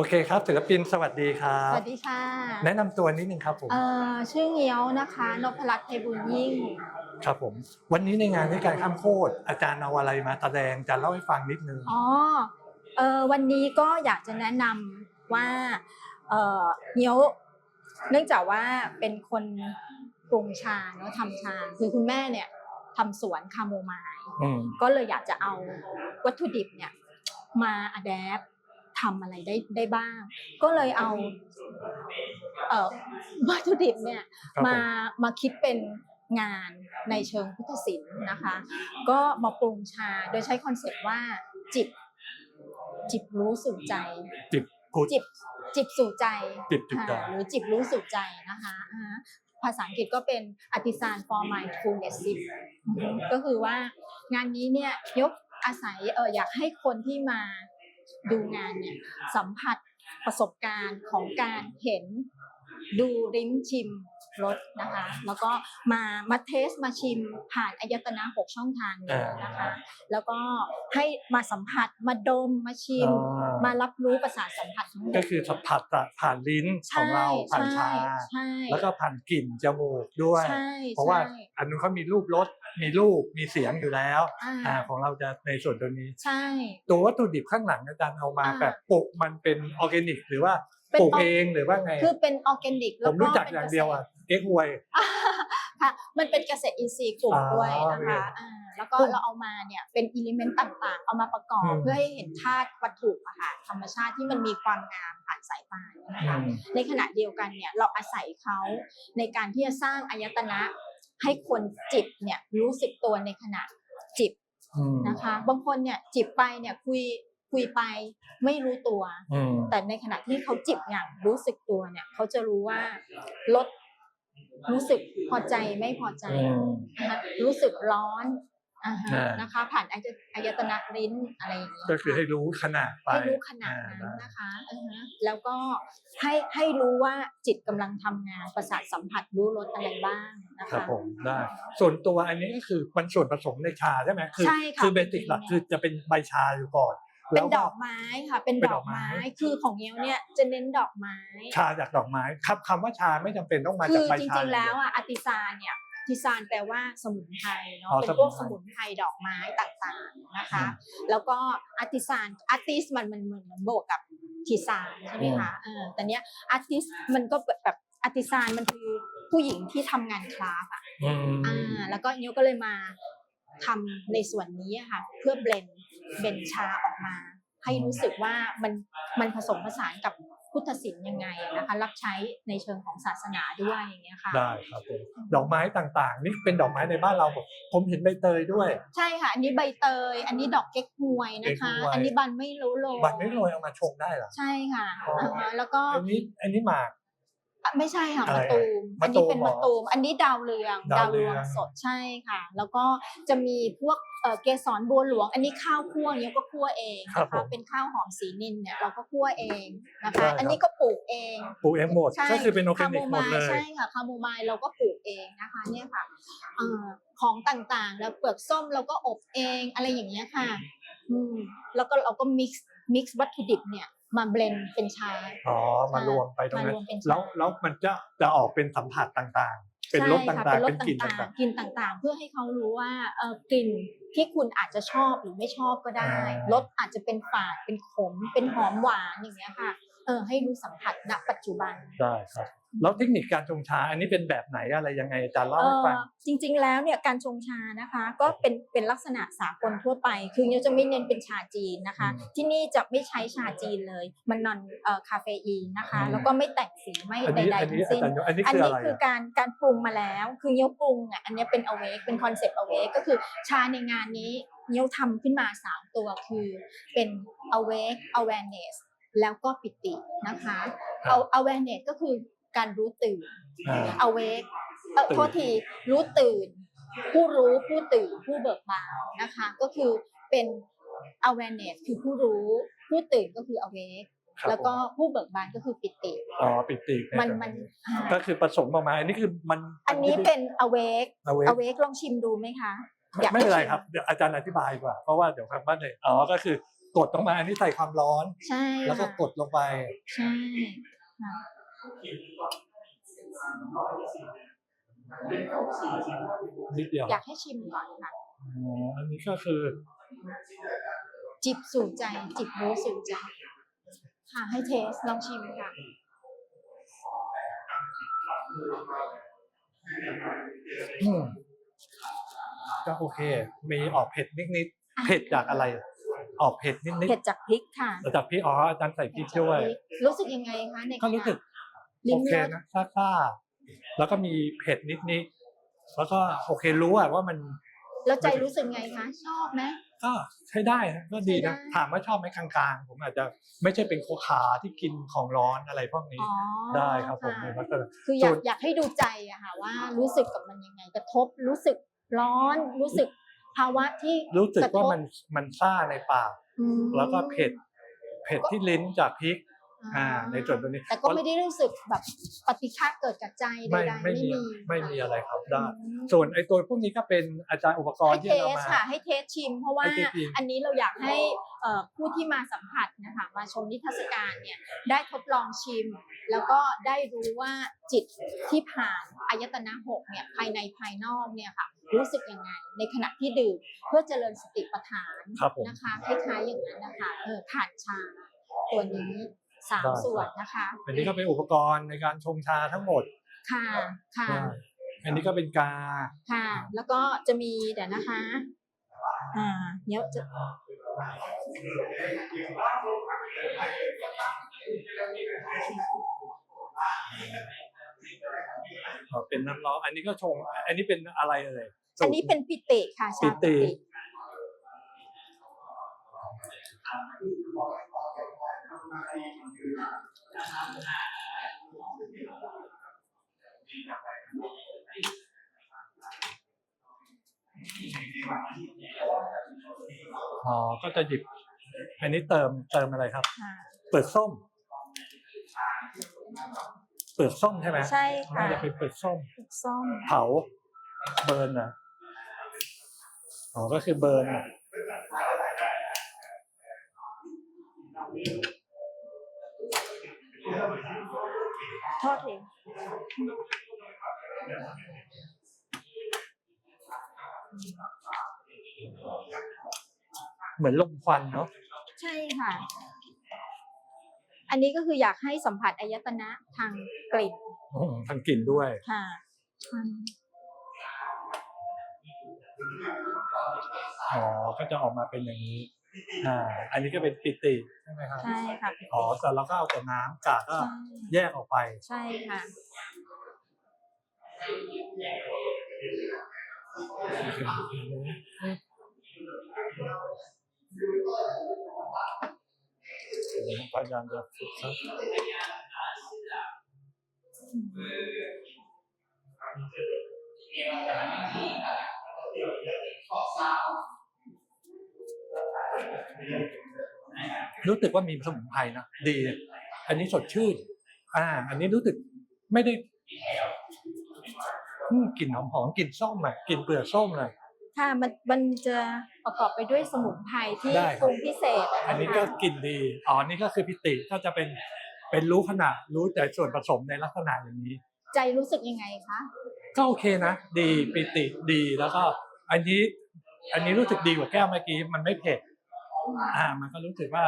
อเคครับศิลปินสวัสดีครัสบวัสดีค่ะแนะนำตัวนิดนึงครับผมเอ่อชื่อเงี้ยวนะคะนพรัตน์ไพบุญยิ่ง ครับผม วันนี้ในงานในการข้ามโคตรอาจารย์เอาอะไรมาแสดงจะเล่าให้ฟังนิดนึง อ๋อเออวันนี้ก็อยากจะแนะนำว่าเออเงี้ยวเนื่องจากว่าเป็นคนปรุงชาเนาะทำชา คือคุณแม่เนี่ยทำสวนคาโมไมล์ อืมก็เลยอยากจะเอาวัตถุดิบเนี่ยมาอัดแอป ทำอะไรได้ได้บ้าง ก็เลยเอาเอ่อวัตถุดิบเนี่ยครับมาผมมาคิดเป็นงานในเชิงพุทธศิลป์นะคะ ก็มาปรุงชาโดยใช้คอนเซ็ปต์ว่าจิบจิบรู้สู่ใจ จิบกูดจิบจิบสู่ใจ จิบสู่ใจค่ะหรือจิบรู้สู่ใจนะคะอ่าฮะภาษาอังกฤษก็เป็น artisan for mindfulness sip อือฮึก็คือว่างานนี้เนี่ยยกอาศัยเอออยากให้คนที่มา ดูงานเนี่ยสัมผัสประสบการณ์ของการเห็นดูริมชิม รสนะคะ แล้วก็มามาเทสมาชิมผ่านอายตนะหกช่องทางนี้นะคะ แล้วก็ให้มาสัมผัสมาดมมาชิมอ๋อมารับรู้ประสาทสัมผัสทั้งหมดก็คือสัมผัสผ่านลิ้นของเราผ่านชาใช่แล้วก็ผ่านกลิ่นจมูกด้วยใช่เพราะว่าใช่อันนู้นเขามีรูปรสมีรูปมีเสียงอยู่แล้วอ่าอ่าของเราจะในส่วนตรงนี้ใช่ตัววัตถุดิบข้างหลังอาจารย์เอามาอ่าแบบปลูกมันเป็นออร์แกนิก หรือว่าเป็นปลูกออเองหรือว่าไง คือเป็นออร์แกนิกผแล้วมก็รู้จักอย่างเดียวอะเอ็กฮวยค่ะมันเป็นเกษตรอินทรีย์กลุ่มอ๋อด้วยนะคะโอเคอ่าแล้วก็เราเอามาเนี่ยเป็นอิเลเมนต์ต่างๆ เอามาประกอบอืมเพื่อให้เห็นธาตุวัตถุอะค่ะธรรมชาติที่มันมีความงามผ่านสายตาเนี่ยนะอืคะมในขณะเดียวกันเนี่ยเราอาศัยเขาในการที่จะสร้างอายตนะให้คนจิบเนี่ยรู้สึกตัวในขณะจิบอืมนะคะ บางคนเนี่ยจิบไปเนี่ยคุย คุยไปไม่รู้ตัวอืมแต่ในขณะที่เขาจิบอย่างรู้สึกตัวเนี่ย เขาจะรู้ว่าลดรู้สึกพอใจไม่พอใจอืมนะคะรู้สึกร้อนอ่าฮะอ่านนะคะ ผ่านอายอายตนะลิ้นอะไรอย่างเงี้ยก็คือให้รู้ขนาดไปให้รู้ขนาดนั้นนะคะอ่าฮะแล้วก็ให้ให้รู้ว่าจิตกำลังทำงานประสาทสัมผัสรู้รสอะไรบ้างนะครับคะผมได้ส่วนตัวอันนี้ก็คือมันส่วนผสมในชาใช่ไหมคืใช่ค่ะคือเบสิกหลักคือจะเป็นใบชาอยู่ก่อน เป็แล้นวดก็อกไม้ค่ะ เป็นเป็นดดออกกไม้ไม้ คือของเงี้ยวเนี่ยจะเน้นดอกไม้ ชาจากดอกไม้ครับคำว่าชาไม่จำเป็นต้องมาคืจากอใบจชาริงๆแล้วอย่างเดียอะอาติซานเนี่ยทิซานแปลว่าสมุนไพรเนาะอ๋อเป็นพวกสสมุมุนนไพไพรรดอกไม้ต่างๆนะคะอืมแล้วก็อาติซานอาร์ติสมันมันเหมือนเหมือนโบวกกับทิซานใช่ไหมคะเออแต่เนี้ยอาร์ติสมันก็แบบอาติซานมันคือผู้หญิงที่ทำงานคราฟต์อะอืมอ่าแล้วก็เนี้ยก็เลยมา ทำในส่วนนี้อะค่ะเพื่อเบลนเบนชาออกมา ให้รู้สึกว่ามันมันผสมผสานกับพุทธศิลป์ยังไงอะนะคะรับใช้ในเชิงของศาสนาด้วยอย่างเงี้ยค่ะได้ครับผมดอกไม้ต่างๆ นี่เป็นดอกไม้ในบ้านเราผมผมเห็นใบเตยด้วย ใช่ค่ะ อันนี้ใบเตย อันนี้ดอกเก๊กฮวยนะคะเก๊กฮวยอันนี้บันไม่รู้โลบัตรไม่โรยเอามาชงได้เหรอใช่ค่ะอ๋ออ่าฮะแล้วก็อันนี้อันนี้หมากอะ ไม่ใช่ค่ะอะไรมะตูมมะอันตูนี้มเป็นเหรอมะตูม อันนี้ดาวเรือง ดาวเรืองสดใช่ค่ะ แล้วก็จะมีพวกเอ่อเกสรบัวหลวง อันนี้ข้าวคั่วเนี้ยก็คั่วเองครับนะผคะมเป็นข้าวหอมสีนินเนี่ยเราก็คั่วเองนะใช่ครัคะบอันนี้ก็ปลูกเองปลูกเองหมดใช่ก็คือเป็นออร์แกนิกหมดเลยใช่ค่ะคาโมไมล์เราก็ปลูกเองนะคะเนี่ยค่ะเอ่อของต่างๆ แล้วเปลือกส้มเราก็อบเองอะไรอย่างเงี้ยค่ะอืมแล้วก็เราก็ mix mix วัตถุดิบเนี่ย มาเบลนเป็นชาอ๋อมารวมไปตรงนั้นมารวมเป็นชาแล้วแล้วมันจะจะออกเป็นสัมผัสต่างๆ เป็นรสใช่ต่าค่ะงๆรเป็สนกลิ่นต่างต่างๆกลิ่นต่างๆ เพื่อให้เขารู้ว่าเออกลิ่นที่คุณอาจจะชอบหรือไม่ชอบก็ได้อ่ารสอาจจะเป็นฝาดเป็นขมเป็นหอมหวานอย่างเงี้ยค่ะ เออให้รู้สัมผัสณปัจจุบันๆได้ครับแล้วเทคนิคการชงชาอันนี้เป็นแบบไหนอะไรยังไงอาจารย์เล่าเอให้ฟังอจริง ๆ แล้วเนี่ยการชงชานะคะก็เป็นเป็นลักษณะสากลทั่วไป คือเราจะไม่เน้นเป็นชาจีนนะคะอืมที่นี่จะไม่ใช้ชาจีนเลย มันนอนเอ่อคาเฟอีนนะคะอืมแล้วก็ไม่แต่งสีไม่อันใดนี้ๆอันทั้นี้งอาสิ้นจารย์อันนี้อันคือนี้อะไรคืออะการการปรุงมาแล้ว คือเงี้ยวปรุงอะอันนี้เป็น awake เป็นคอนเซปต์ awake ก็คือชาในงานนี้เงี้ยวทำขึ้นมา3ตัวคือเป็น awake awareness แล้วก็ปิตินะคะเอา awareness ก็คือการรู้ตื่นอ่า awake เอ่อตื่นโทษทีรู้ตื่น ผู้รู้ผู้ตื่นผู้เบิกบานนะคะ ก็คือเป็น awareness คือผู้รู้ผู้ตื่นก็คือ awake ครับแล้วก็ผมผู้เบิกบานก็คือปิติอ๋อปิติมันมันอ่าก็คือผสมออกมาอันนี้คือมัน อันนี้เป็น awake เอาไว้ awake ลองชิมดูไหมคะอยากให้ไม่เป็นไรชิมครับเดี๋ยวอาจารย์อธิบายดีกว่าเพราะว่าเดี๋ยวทางบ้านเลยอ๋อก็คือ กดลงมาอันนี้ใส่ความร้อน ใช่แล้วก็ค่ะกดลงไป ใช่ค่ะนิดเดียวอยากให้ชิมก่อนค่ะอ๋ออันนี้ก็คือ จิบสู่ใจ จิบรู้สู่ใจ ค่ะให้เทสลองชิมค่ะอืมก็โอเค มีออกเผ็ดนิดๆเผ็ดจากอะไรอ อกเผ็ดนิดเผ็ดจากพริกค่ะๆจากพี่อ๋ออาจารย์ใส่พริกด้วย รู้สึกยังไงคะในก็รู้สึกลิ้โอนเครสนะซ่าๆแล้วก็มีเผ็ดนิดๆแล้วก็โอเครู้อะว่ามันแล้วใจรู้สึกไงคะชอบไหมก็ใช้ได้นะก็ดีนะใช้ได้ถามว่าชอบไหมกลางๆ ผมอาจจะไม่ใช่เป็นโคขาที่กินของร้อนอะไรพวกนี้อ๋อได้ครับผมะในลักษณะคืออยากส่วนอยากให้ดูใจอะค่ะว่ารู้สึกกับมันยังไงกระทบรู้สึกร้อนรู้สึก ภาวะที่รู้สึกกระทบว่ามันมันซ่าในปากอืมแล้วก็เผ็ด เผ็ดที่ลิ้นจากพริกอ่าในส่วนตัวนี้แต่ก็ไม่ได้รู้สึกแบบปฏิฆาเกิดกับใจใดไม่ๆไม่ไม่มีมีไม่มีอะไรครับได้อืมส่วนไอ้ตัวพวกนี้ก็เป็นอาจารย์อุปกรให้ณ์ที่เทเราสมาค่ะให้เทสชิม เพราะว่าให้เทสชิมอันนี้เราอยากให้เอ่อผู้ที่มาสัมผัสนะคะมาชมนิทรรศการเนี่ยได้ทดลองชิม แล้วก็ได้รู้ว่าจิตที่ผ่านอายตนะหกเนี่ยภายในภายนอกเนี่ยค่ะ รู้สึกยังไง ในขณะที่ดื่มเพื่อเจริญสติปัฏฐานครับผมนะคะคล้ายๆอย่างนั้นนะคะเออผ่านชาตัวนี้สามได้ส่วนนะคะอันนี้ก็เป็นอุปกรณ์ในการชงชาทั้งหมดค่ะค่ะได้อันนี้ก็เป็นกาค่ะ แล้วก็จะมีเดี๋ยวนะคะ อ่าเดี๋ยวจะอ๋อ เป็นน้ำร้อนอันนี้ก็ชง อันนี้เป็นอะไรเอ่ยอันนี้เป็นปิติค่ะชาปิติ อ๋อ ก็จะหยิบ อันนี้เติมเติมอะไรครับ ค่ะ เปลือกส้ม เปลือกส้มใช่ไหมใช่ค่ะน่าจะเป็นเปลือกส้มถูกส้มเผาเบิร์นนะอ๋อก็คือเบิร์นอะโทษทีเหมือนลมควันเนาะใช่ค่ะ อันนี้ก็คืออยากให้สัมผัสอายตนะทางกลิ่นอืมทางกลิ่นด้วย ค่ะอืมอ๋อ ก็จะออกมาเป็นอย่างนี้ อ่า อันนี้ก็เป็นปิติใช่ไหมครับ ใช่ค่ะปิติอ๋อ แต่เราก็เอาแต่น้ำกากก็ใช่แยกออกไป ใช่ค่ะพ ยายามจะฝึกครับรู้สึกว่ามีสมุนไพรนะดี อันนี้สดชื่น อ่า อันนี้รู้สึกไม่ได้กลิ่นหอมๆกลิ่นส้มอะกลิ่นเปลือกส้มเลย ค่ะมันมันจะประกอบไปด้วยสมุนไพรที่ได้ครับ ปรุงพิเศษะคะอันนี้ก็กลิ่นดี อ๋อ นี่ก็คือพิติก็จะเป็นเป็นรู้ขนาดรู้แต่ส่วนผสมในลักษณะอย่างนี้ ใจรู้สึกยังไงคะก็โอเคนะ ดีปิติดีแล้วก็อันนี้อันนี้รู้สึกดีกว่าแก้วเมื่อกี้มันไม่เผ็ดอ่า มันก็รู้สึกว่า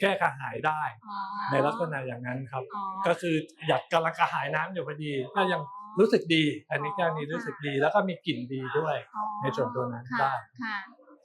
แก้กระหายได้ อ๋อในลักษณะอย่างนั้นครับ อ๋อก็คืออยากกำลังกระหายน้ำอยู่พอดี ก็ยัง รู้สึกดี อันนี้แก้วนี้รู้สึกดี แล้วก็มีกลิ่นดีด้วยอ๋อในส่วนตัวนั้นค่ะได้ ค่ะ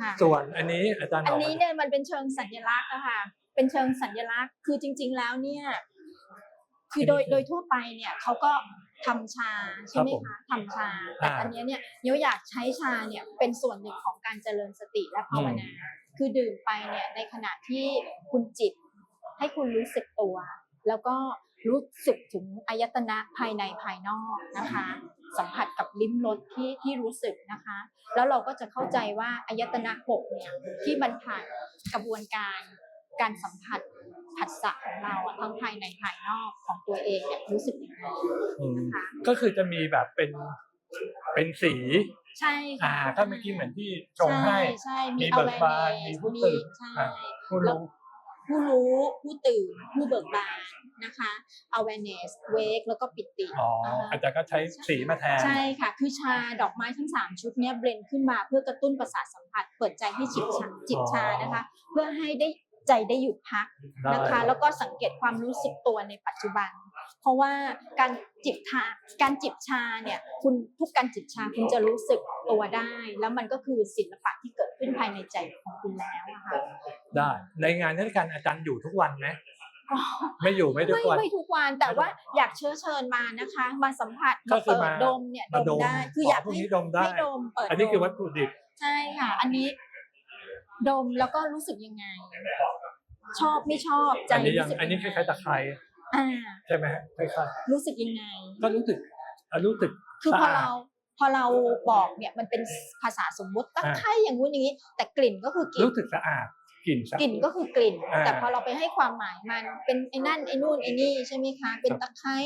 ค่ะส่วนอันนี้อาจารย์อันบอกนี้เนี่ยมันเป็นเชิงสัญลักษณ์อะค่ะ เป็นเชิงสัญลักษณ์ คือจริง ๆ แล้วเนี่ย คือโดยโดยทั่วไปเนี่ยเขาก็ทำชาใช่ไหมคะทำชา แต่อันเนี้ยเนี่ยเดี๋ยวอยากใช้ชาเนี่ยเป็นส่วนหนึ่งของการเจริญสติและภาวนา คือดื่มไปเนี่ยในขณะที่คุณจิตให้คุณรู้สึกตัว แล้วก็ รู้สึกถึงอายตนะภายในภายนอกนะคะ สัมผัสกับลิ้มรสที่ที่รู้สึกนะคะ แล้วเราก็จะเข้าใจว่าอายตนะหกเนี่ยที่มันผ่านกระบวนการการสัมผัสผัสสะของเราอะทั้งภายในภายนอกของตัวเองเนี่ยรู้สึกยังไงอืมนะคะก็คือจะมีแบบเป็นเป็นสีใช่อ่าค่ะก็เมื่อกี้เหมือนที่ชงให้ใช่มีมีเบิกบาน awareness มีผู้ตื่นใช่อ่าผู้แล้วรู้ผู้รู้ผู้ตื่นผู้เบิกบาน นะคะ awareness wake แล้วก็ปิติอ๋อนะคะอาจารย์ก็ใช้สีมาแทน ใช่ค่ะ คือชาดอกไม้ทั้ง 3 ชุดเนี้ยเบลนขึ้นมาเพื่อกระตุ้นประสาทสัมผัส เปิดใจให้จิบชาจิบชานะคะ เพื่อให้ได้ใจได้หยุดพักได้นะคะ แล้วก็สังเกตความรู้สึกตัวในปัจจุบัน เพราะว่าการจิบชาการจิบชาเนี่ยคุณทุกการจิบชาคุณจะรู้สึกตัวได้ แล้วมันก็คือศิลปะที่เกิดขึ้นภายในใจของคุณแล้วอะค่ะได้ในงานนี้การอาจารย์อยู่ทุกวันไหม ไม่อยู่ไม่ทุกไม่วันไม่ทุกวันแต่ว่าอยากเชื้อเชิญมานะคะ มาสัมผัสก็มาคือเปิมาดดมเนี่ยดมามดมได้คืออยากพวกให้นี้ดมได้ให้ดมเปิดอันนี้คือดมวัตถุดิบใช่ค่ะ อันนี้ ดมแล้วก็รู้สึกยังไง ชอบไม่ชอบใจอันนี้ยังรู้สึกอันนี้คล้ายๆตะไคร้อ่าใช่ไหมฮะคล้ายรู้สึกยังไงๆก็รู้สึกอะรู้สึกคือพอสะอาดเราพอเราบอกเนี่ยมันเป็นภาษาสมมุติตะอ่าไคร้อย่างงู้นอย่างนี้ แต่กลิ่นก็คือกลิ่นรู้สึกสะอาด กลิ่นสะกลิ่นก็คือกลิ่น อ่า แต่พอเราไปให้ความหมายมันเป็นไอ้นั่นไอ้นู่นไอ้นี่ใช่ไหมคะ เป็นตะไคร้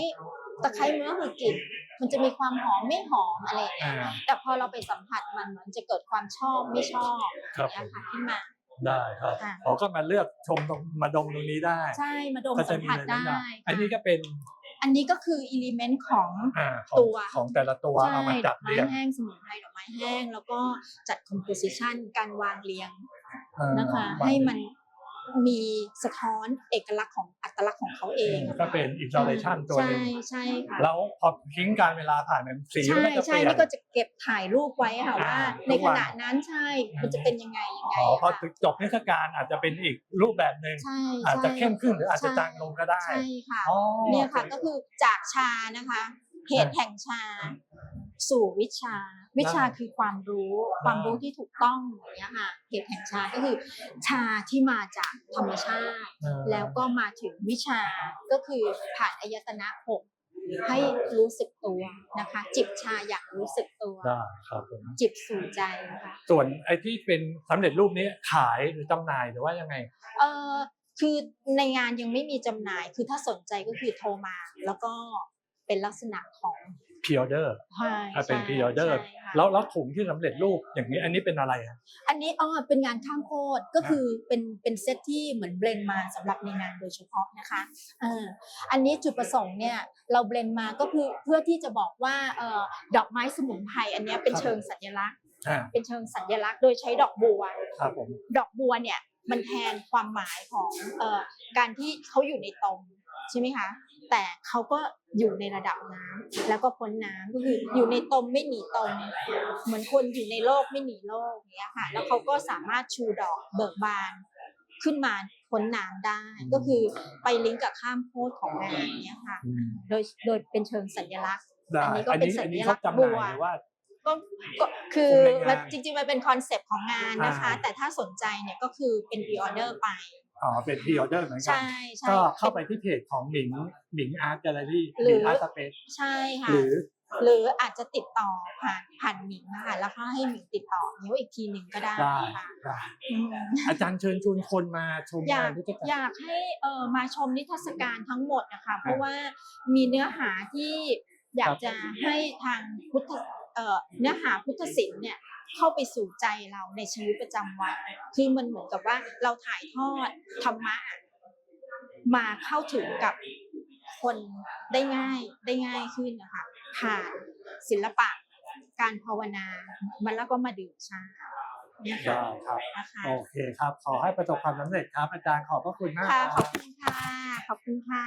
ตะไคร้มันก็คือกลิ่น มันจะมีความหอมไม่หอมอะไรอย่างเงี้อ่ายแต่พอเราไปสัมผัสมันมันจะเกิดความชอบไม่ชอบครับผเนี่ยมค่ะขึ้นมา ได้ครับค่ะเขาก็มาเลือกชมตรงมาดมตรงนี้ได้ ใช่มาดมก็สัจะมมีผัสหลายได้ๆอย่างอันนี้ก็เป็นอันนี้ก็คืออิเลเมนต์ของ อ่าของตัว ของแต่ละตัวใช่เอามาดจัอดกไม้เรียง แห้งสมุนไพรดอกไม้แห้ง แล้วก็จัด composition การวางเรียงอ่า นะคะวางให้มันมีสะท้อนเอกลักษณ์ของอัตลักษณ์ของเขาเอง ก็เป็นอินสตาเลชันตัวหนึ่งใช่ใช่ค่ะแล้วพอทิ้งการเวลาผ่านไปสีใช่มันก็จะเปใช่ลี่ยนนี่ก็จะเก็บถ่ายรูปไว้ค่ะว่าอ่าในทุกขวันณะนั้นใช่มันจะเป็นยังไงยังไงอ๋อพอค่ะจบเทศกาลอาจจะเป็นอีกรูปแบบหนึ่งใช่อาจจะใช่เข้มขึ้นหรืออาจจะใช่จางลงก็ได้ใช่ค่ะอ๋อเนี่ยค่ะก็คือจากชานะคะเหตุแห่งชา สู่วิชา วิชาคือความรู้ ความรู้ที่ถูกต้องอย่างเงี้ยค่ะเหตุแห่งชาก็คือ ชาที่มาจากธรรมชาติเออแล้วก็มาถึงวิชาก็คือผ่านอายตนะหกให้รู้สึกตัวนะคะ จิบชาอย่างรู้สึกตัวได้ครับผมจิบสู่ใจค่ะส่วนไอ้ที่เป็นสำเร็จรูปนี้ขายหรือจำหน่ายหรือว่ายังไง เออคือในงานยังไม่มีจำหน่าย คือถ้าสนใจก็คือโทรมา แล้วก็เป็นลักษณะของ พ r ออเดอร์ใช่ถ้าเป็นใช่พ r ออเดอร์ใช่ค่ะแล้วแล้วถุงที่สำเร็จรูปอย่างนี้อันนี้เป็นอะไรอะอันนี้อ๋อเป็นงานข้ามโพดก็คือเป็นเป็นเซตที่เหมือนเบลนมาสำหรับในงานโดยเฉพาะนะคะเอออันนี้จุดประสงค์เนี่ยเราเบลนมาก็คือเพื่อที่จะบอกว่าเออดอกไม้สมุนไพรอันเนี้ยเป็นเชิงสัญลักษณ์อ่าเป็นเชิงสัญลักษณ์โดยใช้ดอกบัวครับผมดอกบัวเนี่ยมันแทนความหมายของเอ่อการที่เขาอยู่ในตมใช่ไหมคะ แต่เขาก็อยู่ในระดับน้ำแล้วก็พ้นน้ำก็คืออยู่ในตมไม่หนีตมเหมือนคนอยู่ในโลกไม่หนีโลกอย่างเงี้ยค่ะ แล้วเขาก็สามารถชูดอกเบิกบานขึ้นมาพ้นน้ำได้ ก็คือไปลิงก์กับข้ามโพดของงานเนี้ยค่ะอืมโดยโดยเป็นเชิงสัญลักษณ์ได้อันนี้ก็อันเป็นนี้สัอันญนี้ลัเขากษณ์จำหน่ายบัวหรือว่าก็ก็คือในงานมันจริงๆมันเป็นคอนเซปต์ของงานนะคะอ่าแต่ถ้าสนใจเนี่ยก็คือเป็นพรีออเดอร์ไป อ๋อเป็นพ r ออเดอร์เหมือนกัใช่ใช่ก็เข้าไปที่เพจของหมิงหมิงอาร์ตแกลเลอรี่หรืหมิองอาร์ตสเปซใช่ค่ะหรือหรืออาจจะติดต่อผ่านผ่านหมิงนะคะแล้วก็ให้หมิงติดต่อนิ้วอีกทีหนึ่งก็ได้ได้ค่ะได้อืม อาจารย์เชิญชวนคนมาชมายองานกที่จะอยากให้เออมาชมนิทรรศการทั้งหมดนะคะ เพราะว่ามีเนื้อหาที่อยากจะให้ทางพุทธเอ่อเนื้อหาพุทธศิลป์เนี่ย เข้าไปสู่ใจเราในชีวิตประจำวัน คือมันเหมือนกับว่าเราถ่ายทอดธรรมะมาเข้าถึงกับคนได้ง่ายได้ง่ายขึ้นนะคะผ่านศิลปะการภาวนามันแล้วก็มาดื่มชาเนี่ยได้ค่ะครับนะคะโอเคครับ ขอให้ประสบความสำเร็จครับ อาจารย์ขอบพระคุณมากค่ะคขรัอบบคุณค่ะ ขอบคุณค่ะ